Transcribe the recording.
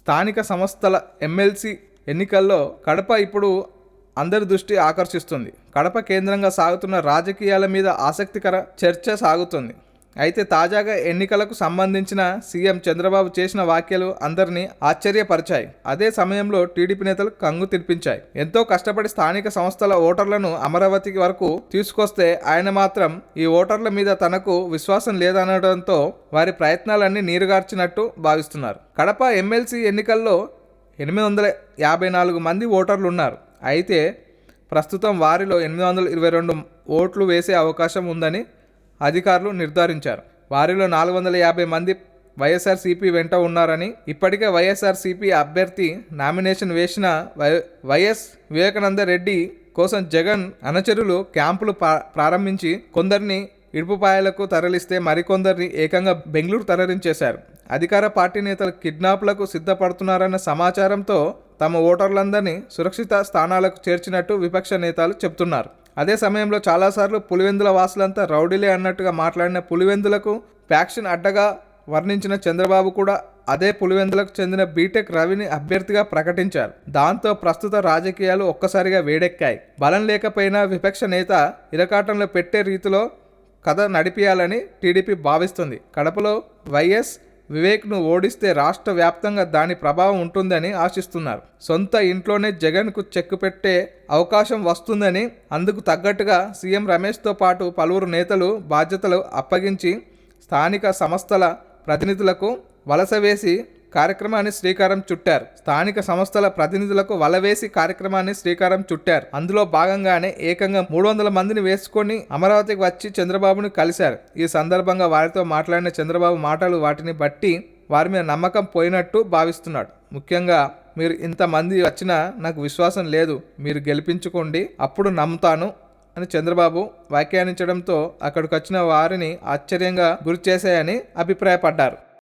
స్థానిక సంస్థల ఎమ్మెల్సీ ఎన్నికల్లో కడప ఇప్పుడు అందరి దృష్టి ఆకర్షిస్తుంది. కడప కేంద్రంగా సాగుతున్న రాజకీయాల మీద ఆసక్తికర చర్చ సాగుతుంది. అయితే తాజాగా ఎన్నికలకు సంబంధించిన సీఎం చంద్రబాబు చేసిన వ్యాఖ్యలు అందరినీ ఆశ్చర్యపరిచాయి. అదే సమయంలో టీడీపీ నేతలు కంగు తినిపించాయి. ఎంతో కష్టపడి స్థానిక సంస్థల ఓటర్లను అమరావతి వరకు తీసుకొస్తే ఆయన మాత్రం ఈ ఓటర్ల మీద తనకు విశ్వాసం లేదనడంతో వారి ప్రయత్నాలన్నీ నీరుగార్చినట్టు భావిస్తున్నారు. కడప ఎమ్మెల్సీ ఎన్నికల్లో ఎనిమిది వందల యాభై నాలుగు మంది ఓటర్లు ఉన్నారు. అయితే ప్రస్తుతం వారిలో ఎనిమిది వందల ఇరవై రెండు ఓట్లు వేసే అవకాశం ఉందని అధికారులు నిర్ధారించారు. వారిలో నాలుగు వందల యాభై మంది వైఎస్ఆర్సీపీ వెంట ఉన్నారని ఇప్పటికే వైఎస్ఆర్సీపీ అభ్యర్థి నామినేషన్ వేసిన వై వైఎస్ వివేకానంద రెడ్డి కోసం జగన్ అనుచరులు క్యాంపులు ప్రారంభించి కొందరిని ఇడుపుపాయలకు తరలిస్తే మరికొందరిని ఏకంగా బెంగళూరు తరలించేశారు. అధికార పార్టీ నేతలు కిడ్నాప్లకు సిద్ధపడుతున్నారన్న సమాచారంతో తమ ఓటర్లందరినీ సురక్షిత స్థానాలకు చేర్చినట్టు విపక్ష నేతలు చెబుతున్నారు. అదే సమయంలో చాలాసార్లు పులివెందుల వాసులంతా రౌడీలే అన్నట్టుగా మాట్లాడిన పులివెందులకు ఫ్యాక్షన్ అడ్డగా వర్ణించిన చంద్రబాబు కూడా అదే పులివెందులకు చెందిన బీటెక్ రవిని అభ్యర్థిగా ప్రకటించారు. దాంతో ప్రస్తుత రాజకీయాలు ఒక్కసారిగా వేడెక్కాయి. బలం లేకపోయినా విపక్ష నేత ఇరకాటంలో పెట్టే రీతిలో కథ నడిపియాలని టీడీపీ భావిస్తుంది. కడపలో వైఎస్ వివేక్ను ఓడిస్తే రాష్ట్ర వ్యాప్తంగా దాని ప్రభావం ఉంటుందని ఆశిస్తున్నారు. సొంత ఇంట్లోనే జగన్కు చెక్ పెట్టే అవకాశం వస్తుందని అందుకు తగ్గట్టుగా సీఎం రమేష్తో పాటు పలువురు నేతలు బాధ్యతలు అప్పగించి స్థానిక సంస్థల ప్రతినిధులకు వలస వేసి కార్యక్రమాన్ని శ్రీకారం చుట్టారు. స్థానిక సంస్థల ప్రతినిధులకు వలవేసి కార్యక్రమాన్ని శ్రీకారం చుట్టారు. అందులో భాగంగానే ఏకంగా మూడు వందల మందిని వేసుకొని అమరావతికి వచ్చి చంద్రబాబును కలిశారు. ఈ సందర్భంగా వారితో మాట్లాడిన చంద్రబాబు మాటలు వాటిని బట్టి వారి మీద నమ్మకం పోయినట్టు భావిస్తున్నాడు. ముఖ్యంగా మీరు ఇంతమంది వచ్చినా నాకు విశ్వాసం లేదు. మీరు గెలిపించుకోండి అప్పుడు నమ్ముతాను అని చంద్రబాబు వ్యాఖ్యానించడంతో అక్కడికి వచ్చిన వారిని ఆశ్చర్యంగా గురి చేశాయని అభిప్రాయపడ్డారు.